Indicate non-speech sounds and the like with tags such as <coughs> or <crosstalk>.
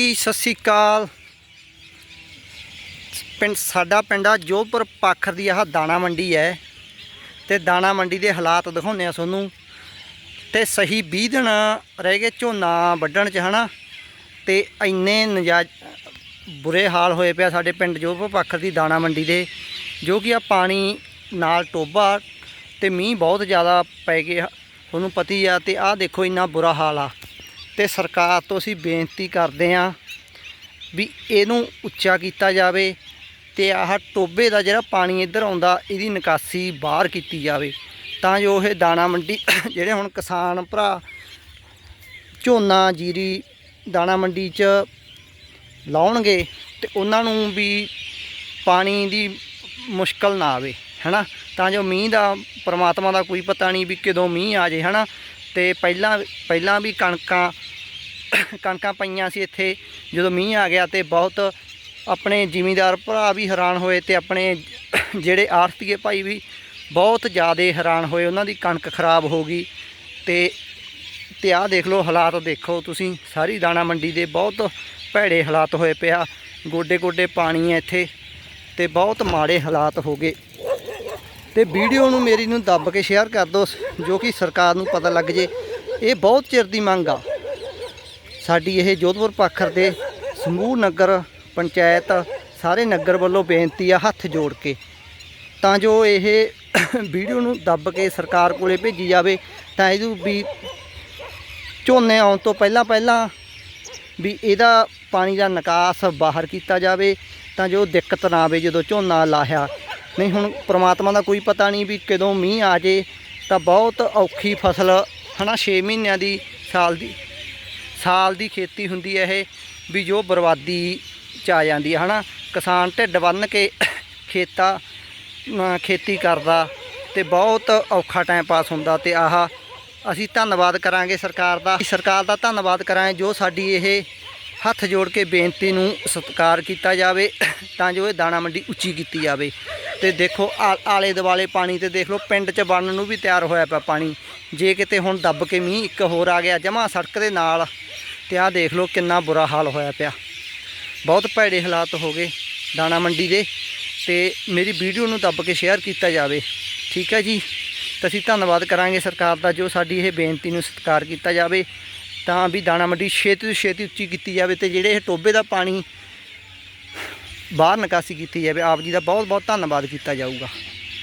ਜੀ, ਸਤਿ ਸ਼੍ਰੀ ਅਕਾਲ। ਪਿੰਡ ਸਾਡਾ ਪਿੰਡ ਆ ਜੋਧਪੁਰ ਪਾਖਰ ਦੀ ਆਹ ਦਾਣਾ ਮੰਡੀ ਹੈ ਤੇ ਦਾਣਾ ਮੰਡੀ ਦੇ ਹਾਲਾਤ ਦਿਖਾਉਂਦੇ ਆ ਤੁਹਾਨੂੰ। ਤੇ ਸਹੀ 20 ਦਿਨ ਰਹਿ ਗਏ ਝੋਨਾ ਵੱਢਣ ਚ, ਹਨਾ? ਤੇ ਇੰਨੇ ਨਜਾਇਜ਼ ਬੁਰੇ ਹਾਲ ਹੋਏ ਪਿਆ ਸਾਡੇ ਪਿੰਡ ਜੋਧਪੁਰ ਪਾਖਰ ਦੀ ਦਾਣਾ ਮੰਡੀ ਦੇ, ਜੋ ਕਿ ਆ ਪਾਣੀ ਨਾਲ ਟੋਬਾ ਤੇ ਮੀਂਹ ਬਹੁਤ ਜ਼ਿਆਦਾ ਪੈ ਗਿਆ ਆ। ਤੁਹਾਨੂੰ ਪਤੀ ਆ ਤੇ ਆਹ ਦੇਖੋ ਇੰਨਾ ਬੁਰਾ ਹਾਲ ਆ। ਤੇ ਸਰਕਾਰ ਤੋਂ ਅਸੀਂ ਬੇਨਤੀ ਕਰਦੇ ਹਾਂ ਵੀ ਇਹਨੂੰ ਉੱਚਾ ਕੀਤਾ ਜਾਵੇ ਤੇ ਆਹ ਟੋਬੇ ਦਾ ਜਿਹੜਾ ਪਾਣੀ ਇੱਧਰ ਆਉਂਦਾ, ਇਹਦੀ ਨਿਕਾਸੀ ਬਾਹਰ ਕੀਤੀ ਜਾਵੇ। ਤਾਂ ਜੋ ਇਹ ਦਾਣਾ ਮੰਡੀ <coughs> ਜਿਹੜੇ ਹੁਣ ਕਿਸਾਨ ਭਰਾ ਝੋਨਾ, ਜੀਰੀ ਦਾਣਾ ਮੰਡੀ 'ਚ ਲਾਉਣਗੇ ਤੇ ਉਹਨਾਂ ਨੂੰ ਵੀ ਪਾਣੀ ਦੀ ਮੁਸ਼ਕਲ ਨਾ ਆਵੇ, ਹੈਨਾ? ਤਾਂ ਜੋ ਮੀਂਹ ਦਾ, ਪਰਮਾਤਮਾ ਦਾ ਕੋਈ ਪਤਾ ਨਹੀਂ ਵੀ ਕਦੋਂ ਮੀਂਹ ਆ ਜੇ ਹੈਨਾ? ਤੇ ਪਹਿਲਾਂ ਪਹਿਲਾਂ ਵੀ ਕਣਕਾਂ ਕਣਕਾਂ ਪਈਆਂ ਸੀ ਇੱਥੇ, ਜਦੋਂ ਮੀਂਹ ਆ ਗਿਆ ਤੇ ਬਹੁਤ ਆਪਣੇ ਜ਼ਿਮੀਂਦਾਰ ਭਰਾ ਵੀ ਹੈਰਾਨ ਹੋਏ ਤੇ ਆਪਣੇ ਜਿਹੜੇ ਆੜਤੀਏ ਭਾਈ ਵੀ ਬਹੁਤ ਜ਼ਿਆਦਾ ਹੈਰਾਨ ਹੋਏ, ਉਹਨਾਂ ਦੀ ਕਣਕ ਖਰਾਬ ਹੋ ਗਈ ਤੇ ਤੇ ਆਹ ਦੇਖ ਲਓ ਹਾਲਾਤ ਦੇਖੋ ਤੁਸੀਂ, ਸਾਰੀ ਦਾਣਾ ਮੰਡੀ ਦੇ ਬਹੁਤ ਭੈੜੇ ਹਾਲਾਤ ਹੋਏ ਪਿਆ ਗੋਡੇ ਗੋਡੇ ਪਾਣੀ ਹੈ ਇੱਥੇ ਤੇ ਬਹੁਤ ਮਾੜੇ ਹਾਲਾਤ ਹੋ ਗਏ। ਤੇ ਵੀਡੀਓ ਨੂੰ ਮੇਰੀ ਨੂੰ ਦੱਬ ਕੇ ਸ਼ੇਅਰ ਕਰ ਦਿਓ ਜੋ ਕਿ ਸਰਕਾਰ ਨੂੰ ਪਤਾ ਲੱਗ ਜੇ, ਇਹ ਬਹੁਤ ਚਿਰ ਦੀ ਮੰਗ ਆ। ਸਾਡੀ ਇਹ ਜੋਧਪੁਰ ਪਾਖਰ ਦੇ ਸਮੂਹ ਨਗਰ ਪੰਚਾਇਤ ਸਾਰੇ ਨਗਰ ਵੱਲੋਂ ਬੇਨਤੀ ਆ ਹੱਥ ਜੋੜ ਕੇ। ਤਾਂ ਜੋ ਇਹ ਵੀਡੀਓ ਨੂੰ ਦੱਬ ਕੇ ਸਰਕਾਰ ਕੋਲੇ ਭੇਜੀ ਜਾਵੇ, ਤਾਂ ਇਹਨੂੰ ਵੀ ਝੋਨੇ ਆਉਣ ਤੋਂ ਪਹਿਲਾਂ ਪਹਿਲਾਂ ਵੀ ਇਹਦਾ ਪਾਣੀ ਦਾ ਨਿਕਾਸ ਬਾਹਰ ਕੀਤਾ ਜਾਵੇ, ਤਾਂ ਜੋ ਦਿੱਕਤ ਨਾ ਆਵੇ ਜਦੋਂ ਝੋਨਾ ਲਾਹਿਆ। ਨਹੀਂ, ਹੁਣ ਪ੍ਰਮਾਤਮਾ ਦਾ ਕੋਈ ਪਤਾ ਨਹੀਂ ਵੀ ਕਦੋਂ ਮੀਂਹ ਆ ਜੇ, ਤਾਂ ਬਹੁਤ ਔਖੀ ਫਸਲ ਹਨਾ 6 ਮਹੀਨਿਆਂ ਦੀ ਸਾਲ ਦੀ। ਸਾਲ ਦੀ ਖੇਤੀ ਹੁੰਦੀ ਹੈ ਇਹ, ਵੀ ਜੋ ਬਰਬਾਦੀ ਚ ਆ ਜਾਂਦੀ ਹੈ, ਹਨਾ? ਕਿਸਾਨ ਢਿੱਡ ਬੰਨ ਕੇ ਖੇਤਾ ਖੇਤੀ ਕਰਦਾ ਤੇ ਬਹੁਤ ਔਖਾ ਟਾਈਮ ਪਾਸ ਹੁੰਦਾ ਤੇ ਆਹ ਅਸੀਂ ਧੰਨਵਾਦ ਕਰਾਂਗੇ ਸਰਕਾਰ ਦਾ। ਸਰਕਾਰ ਦਾ ਧੰਨਵਾਦ ਕਰਾਂਗੇ ਜੋ ਸਾਡੀ ਇਹ ਹੱਥ ਜੋੜ ਕੇ ਬੇਨਤੀ ਨੂੰ ਸਤਿਕਾਰ ਕੀਤਾ ਜਾਵੇ, ਤਾਂ ਜੋ ਇਹ ਦਾਣਾ ਮੰਡੀ ਉੱਚੀ ਕੀਤੀ ਜਾਵੇ। ਤੇ ਦੇਖੋ ਆ- ਆਲੇ ਦੁਆਲੇ ਪਾਣੀ ਤੇ ਦੇਖ ਲਓ, ਪਿੰਡ 'ਚ ਬਣਨ ਨੂੰ ਵੀ ਤਿਆਰ ਹੋਇਆ ਪਿਆ ਪਾਣੀ। ਜੇ ਕਿਤੇ ਹੁਣ ਦੱਬ ਕੇ ਮੀਂਹ ਇੱਕ ਹੋਰ ਆ ਗਿਆ ਜਮਾ ਸੜਕ ਦੇ ਨਾਲ ਤੇ ਆਹ ਦੇਖ ਲਓ ਕਿੰਨਾ ਬੁਰਾ ਹਾਲ ਹੋਇਆ ਪਿਆ। ਬਹੁਤ ਭੈੜੇ ਹਾਲਾਤ ਹੋ ਗਏ ਦਾਣਾ ਮੰਡੀ ਦੇ ਤੇ ਮੇਰੀ ਵੀਡੀਓ ਨੂੰ ਦੱਬ ਕੇ ਸ਼ੇਅਰ ਕੀਤਾ ਜਾਵੇ। ਠੀਕ ਹੈ ਜੀ? ਤਾਂ ਅਸੀਂ ਧੰਨਵਾਦ ਕਰਾਂਗੇ ਸਰਕਾਰ ਦਾ ਜੋ ਸਾਡੀ ਇਹ ਬੇਨਤੀ ਨੂੰ ਸਤਿਕਾਰ ਕੀਤਾ ਜਾਵੇ। ਤਾਂ ਵੀ ਦਾਣਾ ਮੰਡੀ ਛੇਤੀ ਤੋਂ ਛੇਤੀ ਉੱਚੀ ਕੀਤੀ ਜਾਵੇ ਤੇ ਜਿਹੜੇ ਇਹ ਟੋਬੇ ਦਾ ਪਾਣੀ ਬਾਹਰ ਨਿਕਾਸੀ ਕੀਤੀ ਜਾਵੇ, ਆਪ ਜੀ ਦਾ ਬਹੁਤ ਬਹੁਤ ਧੰਨਵਾਦ ਕੀਤਾ ਜਾਊਗਾ।